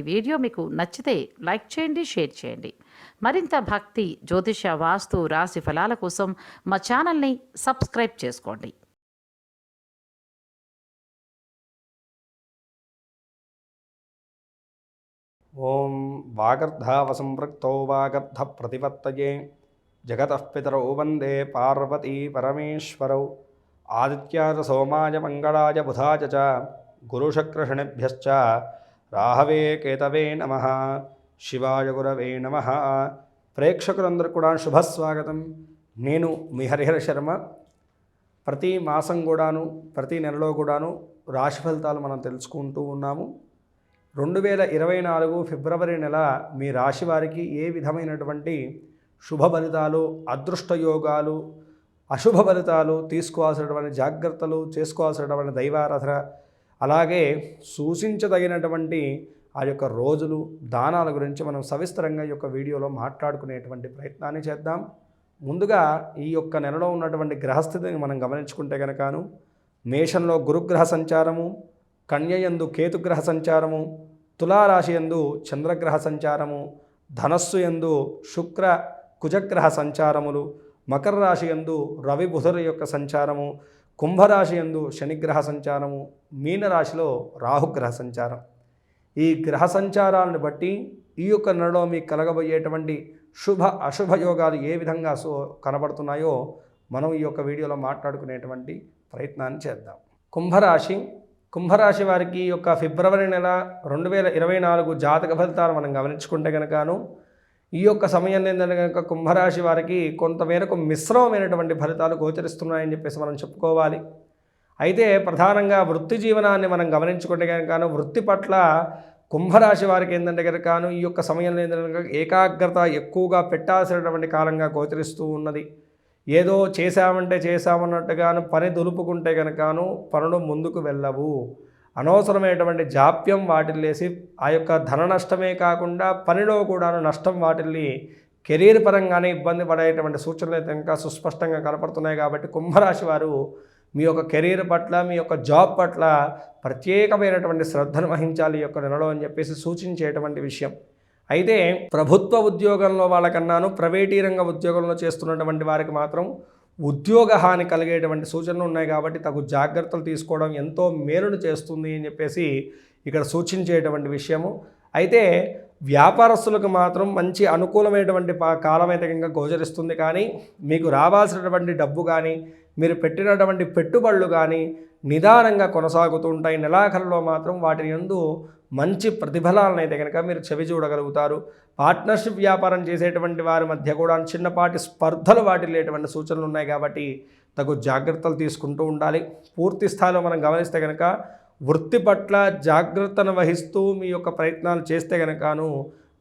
ఈ వీడియో మీకు నచ్చితే లైక్ చేయండి షేర్ చేయండి. మరింత భక్తి జ్యోతిష వాస్తు రాశి ఫలాల కోసం మా ఛానల్ని సబ్స్క్రైబ్ చేసుకోండి. ఓం వాగర్ధావసంపృక్తో వాగర్ధ ప్రతిపత్తయే జగతః పితరౌ వందే పార్వతీ పరమేశ్వరౌ. ఆదిత్యాయ సోమాయ మంగళాయ బుధాయ చ. గురుశక్రషణిభ్యశ్చ రాహవే కేతవే నమ. శివాయ గురవే నమ. ప్రేక్షకులందరూ కూడా శుభస్వాగతం. నేను మీ హరిహర శర్మ. ప్రతి మాసం కూడాను ప్రతి నెలలో కూడాను రాశి ఫలితాలు మనం తెలుసుకుంటూ ఉన్నాము. రెండు వేల ఇరవై నాలుగు ఫిబ్రవరి నెల మీ రాశి వారికి ఏ విధమైనటువంటి శుభ ఫలితాలు అదృష్ట యోగాలు అశుభ ఫలితాలు తీసుకోవాల్సినటువంటి జాగ్రత్తలు చేసుకోవాల్సినటువంటి దైవారాధన అలాగే సూచించదగినటువంటి ఆ యొక్క రోజులు దానాల గురించి మనం సవిస్తరంగా ఈ యొక్క వీడియోలో మాట్లాడుకునేటువంటి ప్రయత్నాన్ని చేద్దాం. ముందుగా ఈ యొక్క నెలలో ఉన్నటువంటి గ్రహస్థితిని మనం గమనించుకుంటే కనుకను మేషంలో గురుగ్రహ సంచారము కన్యయందు కేతుగ్రహ సంచారము తులారాశి యందు చంద్రగ్రహ సంచారము ధనస్సు యందు శుక్ర కుజగ్రహ సంచారములు మకర రాశి యందు రవి బుధుల యొక్క సంచారము కుంభరాశి యందు శనిగ్రహ సంచారము మీనరాశిలో రాహుగ్రహ సంచారం. ఈ గ్రహ సంచారాలను బట్టి ఈ యొక్క నెలలో మీకు కలగబోయేటువంటి శుభ అశుభ యోగాలు ఏ విధంగా సో కనబడుతున్నాయో మనం ఈ యొక్క వీడియోలో మాట్లాడుకునేటువంటి ప్రయత్నాన్ని చేద్దాం. కుంభరాశి కుంభరాశి వారికి ఈ యొక్క ఫిబ్రవరి నెల రెండు వేల ఇరవై నాలుగు జాతక ఫలితాలు మనం గమనించుకుంటే కనుకను ఈ యొక్క సమయంలో ఏంటంటే కనుక కుంభరాశి వారికి కొంతమేరకు మిశ్రమమైనటువంటి ఫలితాలు గోచరిస్తున్నాయని చెప్పేసి మనం చెప్పుకోవాలి. అయితే ప్రధానంగా వృత్తి జీవనాన్ని మనం గమనించుకుంటే కనుక వృత్తి పట్ల కుంభరాశి వారికి ఏంటంటే కనుకను ఈ యొక్క సమయంలో ఏంటంటే ఏకాగ్రత ఎక్కువగా పెట్టాల్సినటువంటి కాలంగా గోచరిస్తూ ఉన్నది. ఏదో చేశామంటే చేశామన్నట్టుగాను పని దులుపుకుంటే కనుకను పనులు ముందుకు వెళ్ళవు. అనవసరమైనటువంటి జాప్యం వాటిల్లేసి ఆ యొక్క ధన నష్టమే కాకుండా పనిలో కూడాను నష్టం వాటిల్ని కెరీర్ పరంగానే ఇబ్బంది పడేటువంటి సూచనలు అయితే ఇంకా సుస్పష్టంగా కనపడుతున్నాయి కాబట్టి కుంభరాశి వారు మీ యొక్క కెరీర్ పట్ల మీ యొక్క జాబ్ పట్ల ప్రత్యేకమైనటువంటి శ్రద్ధను వహించాలి ఈ యొక్క నెలలో అని చెప్పేసి సూచించేటువంటి విషయం. అయితే ప్రభుత్వ ఉద్యోగంలో వాళ్ళకన్నాను ప్రైవేటీ రంగ ఉద్యోగంలో చేస్తున్నటువంటి వారికి మాత్రం ఉద్యోగ హాని కలిగేటువంటి సూచనలు ఉన్నాయి కాబట్టి తగు జాగ్రత్తలు తీసుకోవడం ఎంతో మేలును చేస్తుంది అని చెప్పేసి ఇక్కడ సూచించేటువంటి విషయము. అయితే వ్యాపారస్తులకు మాత్రం మంచి అనుకూలమైనటువంటి కాలం అయితే ఇంకా గోచరిస్తుంది కానీ మీకు రావాల్సినటువంటి డబ్బు కానీ మీరు పెట్టినటువంటి పెట్టుబడులు కానీ నిదానంగా కొనసాగుతూ ఉంటాయి. నెలాఖరులో మాత్రం వాటి యందు మంచి ప్రతిఫలాలను అయితే కనుక మీరు చెవి చూడగలుగుతారు. పార్ట్నర్షిప్ వ్యాపారం చేసేటువంటి వారి మధ్య కూడా చిన్నపాటి స్పర్ధలు వాటిల్లేటువంటి సూచనలు ఉన్నాయి కాబట్టి తగు జాగ్రత్తలు తీసుకుంటూ ఉండాలి. పూర్తి స్థాయిలో మనం గమనిస్తే కనుక వృత్తి పట్ల జాగ్రత్తను వహిస్తూ మీ యొక్క ప్రయత్నాలు చేస్తే కనుకను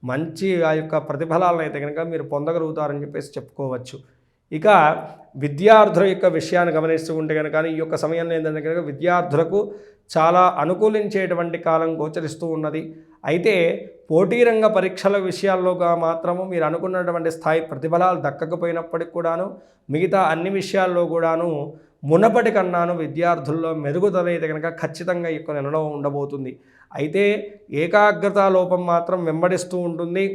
మంచి ఆ యొక్క ప్రతిఫలాలను అయితే కనుక మీరు పొందగలుగుతారని చెప్పేసి చెప్పుకోవచ్చు. ఇక విద్యార్థుల యొక్క విషయాన్ని గమనిస్తూ ఉంటే కనుక ఈ యొక్క సమయంలో ఏంటంటే కనుక విద్యార్థులకు చాలా అనుకూలించేటువంటి కాలం గోచరిస్తూ ఉన్నది. అయితే పోటీ రంగ పరీక్షల విషయాల్లోగా మాత్రము మీరు అనుకున్నటువంటి స్థాయి ప్రతిఫలాలు దక్కకపోయినప్పటికి కూడాను మిగతా అన్ని విషయాల్లో కూడాను మునపటి కన్నాను విద్యార్థుల్లో మెరుగుదల అయితే కనుక ఖచ్చితంగా ఈ యొక్క ఉండబోతుంది. అయితే ఏకాగ్రత లోపం మాత్రం వెంబడిస్తూ ఉంటుంది.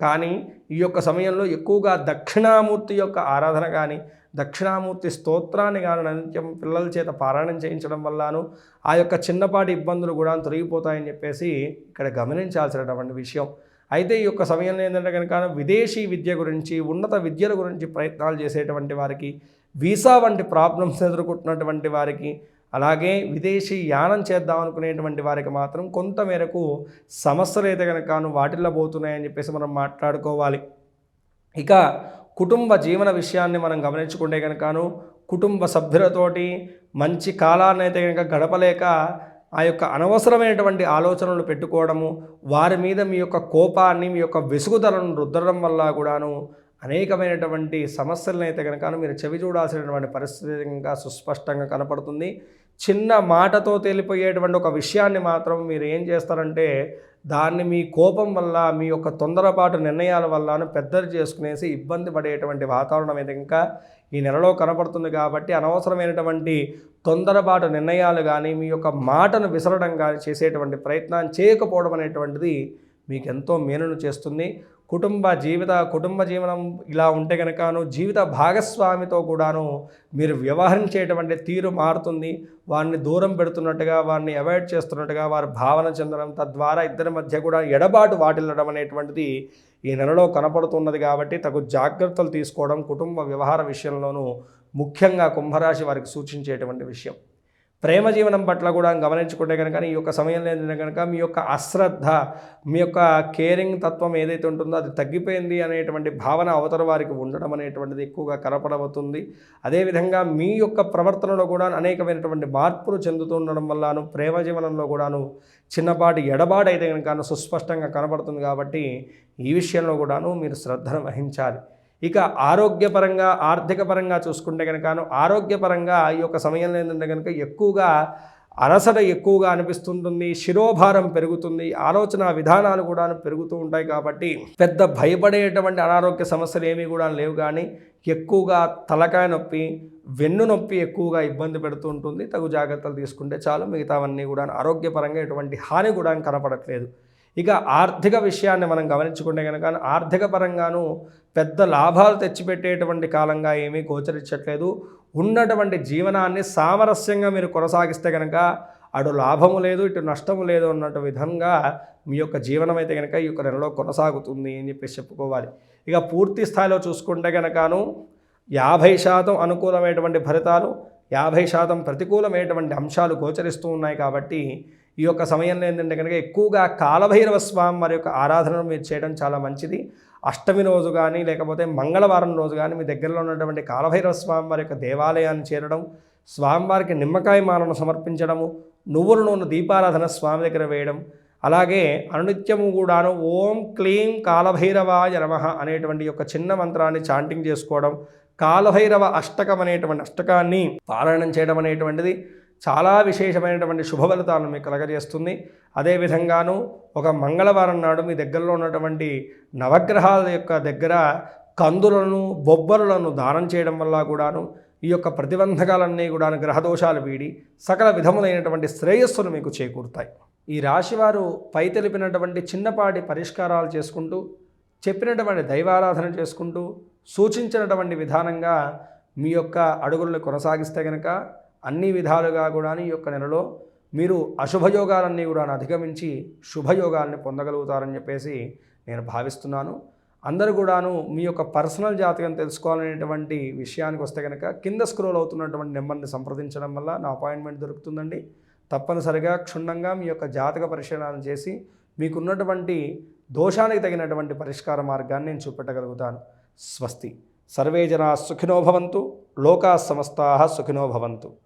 కానీ ఈ యొక్క సమయంలో ఎక్కువగా దక్షిణామూర్తి యొక్క ఆరాధన కానీ దక్షిణామూర్తి స్తోత్రాన్ని కానీ నిత్యం పిల్లల చేత పారాయణం చేయించడం వల్లను ఆ యొక్క చిన్నపాటి ఇబ్బందులు కూడా తొలగిపోతాయని చెప్పేసి ఇక్కడ గమనించాల్సినటువంటి విషయం. అయితే ఈ యొక్క సమయంలో ఏంటంటే కనుక విదేశీ విద్య గురించి ఉన్నత విద్యల గురించి ప్రయత్నాలు చేసేటువంటి వారికి వీసా వంటి ప్రాబ్లమ్స్ ఎదుర్కొంటున్నటువంటి వారికి అలాగే విదేశీ యానం చేద్దాం అనుకునేటువంటి వారికి మాత్రం కొంత మేరకు సమస్యలు అయితే కనుక వాటిల్లో పోతున్నాయని చెప్పేసి మనం మాట్లాడుకోవాలి. ఇక కుటుంబ జీవన విషయాన్ని మనం గమనించుకుంటే కనుకను కుటుంబ సభ్యులతోటి మంచి కాలాన్ని అయితే కనుక గడపలేక ఆ యొక్క అనవసరమైనటువంటి ఆలోచనలు పెట్టుకోవడము వారి మీద మీ యొక్క కోపాన్ని మీ యొక్క విసుగుదలను రుద్దడం వల్ల కూడాను అనేకమైనటువంటి సమస్యలను అయితే కనుక మీరు చెవి చూడాల్సినటువంటి పరిస్థితి ఇంకా సుస్పష్టంగా కనపడుతుంది. చిన్న మాటతో తేలిపోయేటువంటి ఒక విషయాన్ని మాత్రం మీరు ఏం చేస్తారంటే దాన్ని మీ కోపం వల్ల మీ యొక్క తొందరపాటు నిర్ణయాల వల్ల పెద్దలు చేసుకునేసి ఇబ్బంది పడేటువంటి వాతావరణం అయితే ఇంకా ఈ నెలలో కనపడుతుంది కాబట్టి అనవసరమైనటువంటి తొందరపాటు నిర్ణయాలు కానీ మీ యొక్క మాటను విసరడం కానీ చేసేటువంటి ప్రయత్నం చేయకపోవడం అనేటువంటిది మీకు ఎంతో మేలును చేస్తుంది. కుటుంబ జీవిత కుటుంబ జీవనం ఇలా ఉంటే కనుకను జీవిత భాగస్వామితో కూడాను మీరు వ్యవహరించేటువంటి తీరు మారుతుంది. వారిని దూరం పెడుతున్నట్టుగా వారిని అవాయిడ్ చేస్తున్నట్టుగా వారు భావన చెందడం తద్వారా ఇద్దరి మధ్య కూడా ఎడబాటు వాటిల్లడం అనేటువంటిది ఈ నెలలో కనపడుతున్నది కాబట్టి తగు జాగ్రత్తలు తీసుకోవడం కుటుంబ వ్యవహార విషయంలోనూ ముఖ్యంగా కుంభరాశి వారికి సూచించేటువంటి విషయం. ప్రేమ జీవనం పట్ల కూడా గమనించుకుంటే కనుక ఈ యొక్క సమయంలో ఏంటంటే కనుక మీ యొక్క అశ్రద్ధ మీ యొక్క కేరింగ్ తత్వం ఏదైతే ఉంటుందో అది తగ్గిపోయింది అనేటువంటి భావన అవతల వారికి ఉండడం అనేటువంటిది ఎక్కువగా కనపడబోతుంది. అదేవిధంగా మీ యొక్క ప్రవర్తనలో కూడా అనేకమైనటువంటి మార్పులు చెందుతూ ఉండడం వల్లను ప్రేమ జీవనంలో కూడాను చిన్నపాటి ఎడబాటు అయితే కనుక సుస్పష్టంగా కనబడుతుంది కాబట్టి ఈ విషయంలో కూడాను మీరు శ్రద్ధను వహించాలి. ఇక ఆరోగ్యపరంగా ఆర్థిక పరంగా చూసుకుంటే కనుకను ఆరోగ్యపరంగా ఈ యొక్క సమయంలో ఏంటంటే కనుక ఎక్కువగా అలసట ఎక్కువగా అనిపిస్తుంటుంది శిరోభారం పెరుగుతుంది ఆలోచన విధానాలు కూడా పెరుగుతూ ఉంటాయి కాబట్టి పెద్ద భయపడేటువంటి అనారోగ్య సమస్యలు ఏమీ కూడా లేవు కానీ ఎక్కువగా తలకాయ నొప్పి వెన్ను నొప్పి ఎక్కువగా ఇబ్బంది పెడుతూ ఉంటుంది. తగు జాగ్రత్తలు తీసుకుంటే చాలు మిగతావన్నీ కూడా ఆరోగ్యపరంగా ఎటువంటి హాని కూడా కనపడట్లేదు. ఇక ఆర్థిక విషయాన్ని మనం గమనించుకుంటే కనుక ఆర్థిక పరంగాను పెద్ద లాభాలు తెచ్చిపెట్టేటువంటి కాలంగా ఏమీ గోచరించట్లేదు. ఉన్నటువంటి జీవనాన్ని సామరస్యంగా మీరు కొనసాగిస్తే కనుక అటు లాభము లేదు ఇటు నష్టము లేదు అన్నట్టు విధంగా మీ యొక్క జీవనం అయితే కనుక ఈ యొక్క నెలలో కొనసాగుతుంది అని చెప్పేసి చెప్పుకోవాలి. ఇక పూర్తి స్థాయిలో చూసుకుంటే కనుకను యాభై శాతం అనుకూలమైనటువంటి ఫలితాలు యాభై శాతం ప్రతికూలమైనటువంటి అంశాలు గోచరిస్తూ ఉన్నాయి కాబట్టి ఈ యొక్క సమయంలో ఏంటంటే కనుక ఎక్కువగా కాలభైరవ స్వామి వారి యొక్క ఆరాధనను మీరు చేయడం చాలా మంచిది. అష్టమి రోజు కానీ లేకపోతే మంగళవారం రోజు కానీ మీ దగ్గరలో ఉన్నటువంటి కాలభైరవ స్వామి వారి యొక్క దేవాలయాన్ని చేరడం స్వామివారికి నిమ్మకాయ మాలను సమర్పించడము నువ్వుల నూనె దీపారాధన స్వామి దగ్గర వేయడం అలాగే అనునిత్యము కూడాను ఓం క్లీం కాలభైరవాయ నమః అనేటువంటి యొక్క చిన్న మంత్రాన్ని చాంటింగ్ చేసుకోవడం కాలభైరవ అష్టకం అనేటువంటి అష్టకాన్ని పారాయణం చేయడం అనేటువంటిది. చాలా విశేషమైనటువంటి శుభఫలితాలను మీకు కలగజేస్తుంది. అదేవిధంగాను ఒక మంగళవారం నాడు మీ దగ్గరలో ఉన్నటువంటి నవగ్రహాల యొక్క దగ్గర కందులను బొబ్బరులను దానం చేయడం వల్ల కూడాను ఈ యొక్క ప్రతిబంధకాలన్నీ కూడా గ్రహదోషాలు వీడి సకల విధములైనటువంటి శ్రేయస్సును మీకు చేకూరుతాయి. ఈ రాశివారు పై తెలిపినటువంటి చిన్నపాటి పరిష్కారాలు చేసుకుంటూ చెప్పినటువంటి దైవారాధన చేసుకుంటూ సూచించినటువంటి విధానంగా మీ యొక్క అడుగులను కొనసాగిస్తే కనుక అన్ని విధాలుగా కూడా ఈ యొక్క నెలలో మీరు అశుభయోగాలన్నీ కూడా అధిగమించి శుభయోగాల్ని పొందగలుగుతారని చెప్పేసి నేను భావిస్తున్నాను. అందరూ కూడాను మీ యొక్క పర్సనల్ జాతకం తెలుసుకోవాలనేటువంటి విషయానికి వస్తే కనుక కింద స్క్రోల్ అవుతున్నటువంటి నెంబర్ని సంప్రదించడం వల్ల నా అపాయింట్మెంట్ దొరుకుతుందండి. తప్పనిసరిగా క్షుణ్ణంగా మీ యొక్క జాతక పరిశీలన చేసి మీకున్నటువంటి దోషానికి తగినటువంటి పరిష్కార మార్గాన్ని నేను చూపెట్టగలుగుతాను. స్వస్తి. సర్వే జనా సుఖినో భవంతు. లోకా సమస్తా సుఖినో భవంతు.